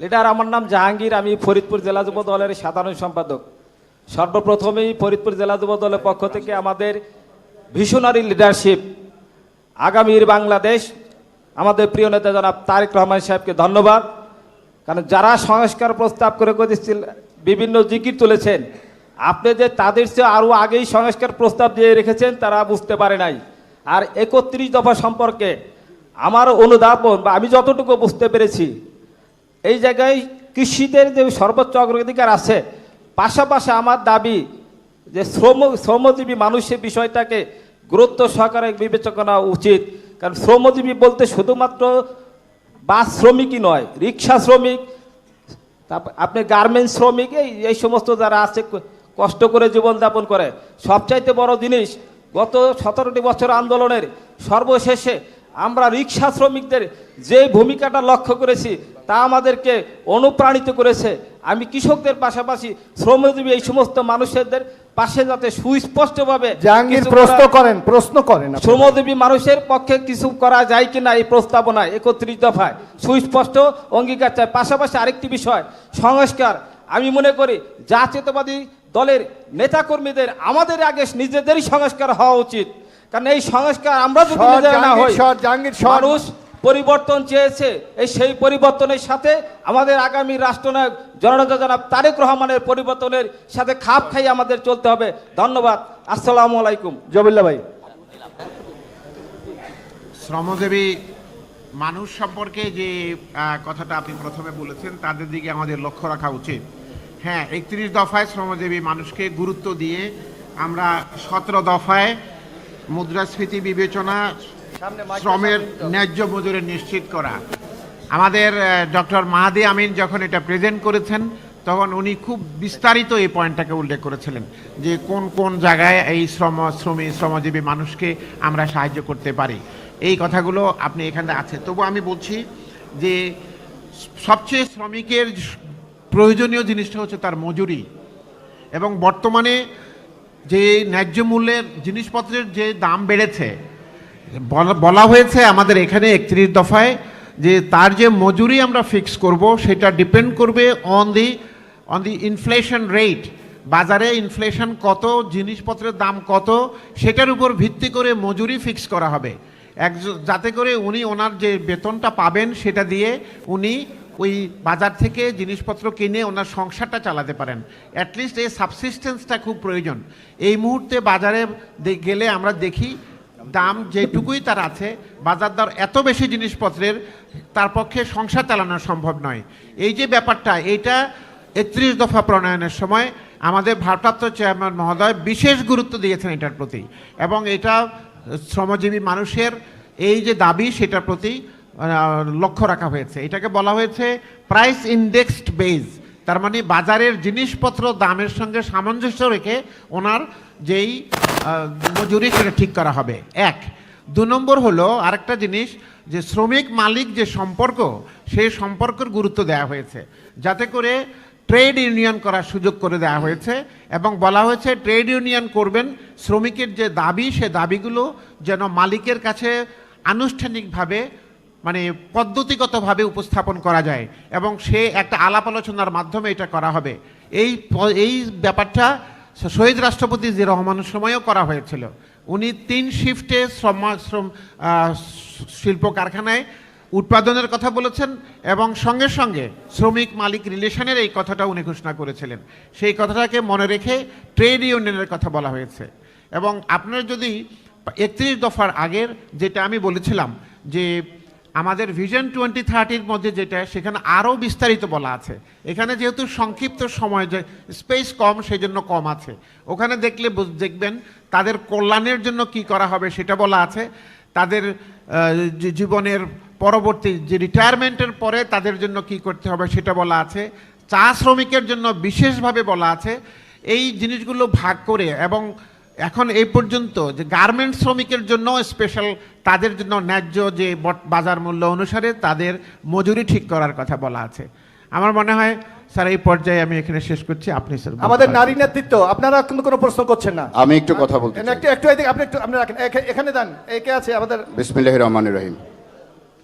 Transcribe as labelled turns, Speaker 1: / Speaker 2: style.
Speaker 1: Leader, আমার নাম জাহাঙ্গীর, আমি ফরিদপুর জেলা যুব দলের সাধারণ সম্পাদক। সর্বপ্রথমেই ফরিদপুর জেলা যুব দলের পক্ষ থেকে আমাদের ভিশনারি লিডারশিপ আগামীর বাংলাদেশ। আমাদের প্রিয় নেতা জনাব তারেক রহমান সাহেবকে ধন্যবাদ। কারণ যারা সংস্কার প্রস্তাব করে করেছিল বিভিন্ন জিকির তুলেছেন, আপনি যে তাদের চেয়ে আরও আগেই সংস্কার প্রস্তাব দিয়ে রেখেছেন, তারা বুঝতে পারে নাই। আর একত্রিশ দফা সম্পর্কে আমার অনুধাবন বা আমি যতটুকু বুঝতে পেরেছি এই জায়গায় কৃষিদের যে সর্বোচ্চ অগ্রাধিকার আছে, পাশাপাশি আমার দাবি যে শ্রম, শ্রমজীবী মানুষের বিষয়টাকে গুরুত্ব সহকারে বিবেচনা উচিত। কারণ শ্রমজীবী বলতে শুধুমাত্র বাস শ্রমিকই নয়, রিক্সা শ্রমিক তারপর আপনি গার্মেন্টস শ্রমিক, এই এই সমস্ত যারা আছে কষ্ট করে জীবনযাপন করে। সবচাইতে বড় জিনিস, গত সতেরোটি বছর আন্দোলনের সর্বশেষে আমরা রিক্সা শ্রমিকদের যে ভূমিকাটা লক্ষ্য করেছি তা আমাদেরকে অনুপ্রাণিত করেছে। আমি কৃষকদের পাশাপাশি শ্রমজীবী এই সমস্ত মানুষদের পাশে যাতে সুস্পষ্টভাবে
Speaker 2: জাহাঙ্গীর প্রশ্ন করেন প্রশ্ন করেন
Speaker 1: শ্রমজীবী মানুষের পক্ষে কিছু করা যায় কিনা এই প্রস্তাবনায় একত্রিশ দফায় সুস্পষ্ট অঙ্গীকার চায় পাশাপাশি আরেকটি বিষয় সংস্কার। আমি মনে করি জাতীয়তাবাদী দলের নেতাকর্মীদের আমাদের আগে নিজেদেরই সংস্কার হওয়া উচিত। কারণ এই সংস্কার আমরা যদি না
Speaker 2: জাহাঙ্গীর
Speaker 1: হই
Speaker 2: জাহাঙ্গীর
Speaker 1: মানুষ পরিবর্তন চেয়েছে এই সেই পরিবর্তনের সাথে আমাদের আগামী রাষ্ট্রনায়ক জননেতা জনাব তারেক রহমানের পরিবর্তনের সাথে খাপ খাইয়ে আমাদের চলতে হবে। ধন্যবাদ। আসসালামু আলাইকুম।
Speaker 2: জবিল্লা ভাই।
Speaker 3: শ্রমজীবী মানুষ সম্পর্কে যে কথাটা আপনি প্রথমে বলেছেন তাদের দিকে আমাদের লক্ষ্য রাখা উচিত। হ্যাঁ একত্রিশ দফায় শ্রমজীবী মানুষকে গুরুত্ব দিয়ে আমরা সতেরো দফায় মুদ্রাস্ফীতি বিবেচনা শ্রমের ন্যায্য মজুরি নিশ্চিত করা। আমাদের ডক্টর মাহাদি আমিন যখন এটা প্রেজেন্ট করেছেন তখন উনি খুব বিস্তারিত এই পয়েন্টটাকে উল্লেখ করেছিলেন যে কোন কোন জায়গায় এই শ্রম শ্রমী শ্রমজীবী মানুষকে আমরা সাহায্য করতে পারি। এই কথাগুলো আপনি এখানে আছে। তবু আমি বলছি যে সবচেয়ে শ্রমিকের প্রয়োজনীয় জিনিসটা হচ্ছে তার মজুরি। এবং বর্তমানে যে ন্যায্য মূল্যের জিনিসপত্রের যে দাম বেড়েছে বলা- হয়েছে আমাদের এখানে একত্রিশ দফায় যে তার যে মজুরি আমরা ফিক্স করব, সেটা ডিপেন্ড করবে on the on the inflation rate বাজারে ইনফ্লেশন কত, জিনিসপত্রের দাম কত, সেটার উপর ভিত্তি করে মজুরি ফিক্স করা হবে। এক যাতে করে উনি ওনার যে বেতনটা পাবেন, সেটা দিয়ে উনি ওই বাজার থেকে জিনিসপত্র কিনে ওনার সংসারটা চালাতে পারেন। অ্যাটলিস্ট এই সাবসিস্টেন্সটা খুব প্রয়োজন। এই মুহূর্তে বাজারে গেলে আমরা দেখি দাম যেটুকুই তার আছে, বাজার দর এত বেশি জিনিসপত্রের, তার পক্ষে সংসার চালানো সম্ভব নয়। এই যে ব্যাপারটা, এইটা একত্রিশ দফা প্রণয়নের সময় আমাদের ভারপ্রাপ্ত চেয়ারম্যান মহোদয় বিশেষ গুরুত্ব দিয়েছেন এটার প্রতি এবং এটা শ্রমজীবী মানুষের এই যে দাবি, সেটার প্রতি লক্ষ্য রাখা হয়েছে। এটাকে বলা হয়েছে প্রাইস ইন্ডেক্সড বেজ তার মানে বাজারের জিনিসপত্র দামের সঙ্গে সামঞ্জস্য রেখে ওনার যেই মজুরি সেটা ঠিক করা হবে। এক। দু নম্বর হলো আরেকটা জিনিস যে শ্রমিক মালিক যে সম্পর্ক, সেই সম্পর্কের গুরুত্ব দেওয়া হয়েছে। যাতে করে ট্রেড ইউনিয়ন করার সুযোগ করে দেওয়া হয়েছে এবং বলা হয়েছে ট্রেড ইউনিয়ন করবেন, শ্রমিকের যে দাবি, সে দাবিগুলো যেন মালিকের কাছে আনুষ্ঠানিকভাবে মানে পদ্ধতিগতভাবে উপস্থাপন করা যায় এবং সে একটা আলাপ আলোচনার মাধ্যমে এটা করা হবে। এই এই ব্যাপারটা শহীদ রাষ্ট্রপতি জি রহমানের সময়ও করা হয়েছিল, উনি তিন শিফটে শ্রম শ্রম শিল্প কারখানায় উৎপাদনের কথা বলেছেন এবং সঙ্গে সঙ্গে শ্রমিক মালিক রিলেশনের এই কথাটা উনি ঘোষণা করেছিলেন। সেই কথাটাকে মনে রেখে ট্রেড ইউনিয়নের কথা বলা হয়েছে। এবং আপনার যদি একত্রিশ দফার আগের যেটা আমি বলেছিলাম যে আমাদের ভিশন টোয়েন্টি থার্টির মধ্যে যেটা, সেখানে আরও বিস্তারিত বলা আছে। এখানে যেহেতু সংক্ষিপ্ত সময় যে স্পেস কম সেই জন্য কম আছে। ওখানে দেখলে দেখবেন তাদের কল্যাণের জন্য কি করা হবে সেটা বলা আছে। তাদের জীবনের পরবর্তী যে রিটায়ারমেন্টের পরে তাদের জন্য কি করতে হবে সেটা বলা আছে। চা শ্রমিকের জন্য বিশেষভাবে বলা আছে। এই জিনিসগুলো ভাগ করে এবং এখন এই পর্যন্ত যে গার্মেন্ট শ্রমিকের জন্য স্পেশাল তাদের জন্য ন্যায্য যে বট- বাজার মূল্য অনুসারে তাদের মজুরি ঠিক করার কথা বলা আছে। আমার মনে হয় স্যার এই পর্যায়ে আমি এখানে শেষ করছি। আপনি স্যার
Speaker 2: আমাদের নারী নেতৃত্ব আপনারা কিন্তু কোনো প্রশ্ন করছেন না।
Speaker 4: আমি একটু কথা বলতে
Speaker 2: একটু একটু আপনি একটু আপনি রাখেন। এখানে দেন। একে আছে আমাদের?
Speaker 4: বিসমিল্লাহির রহমানির রহিম।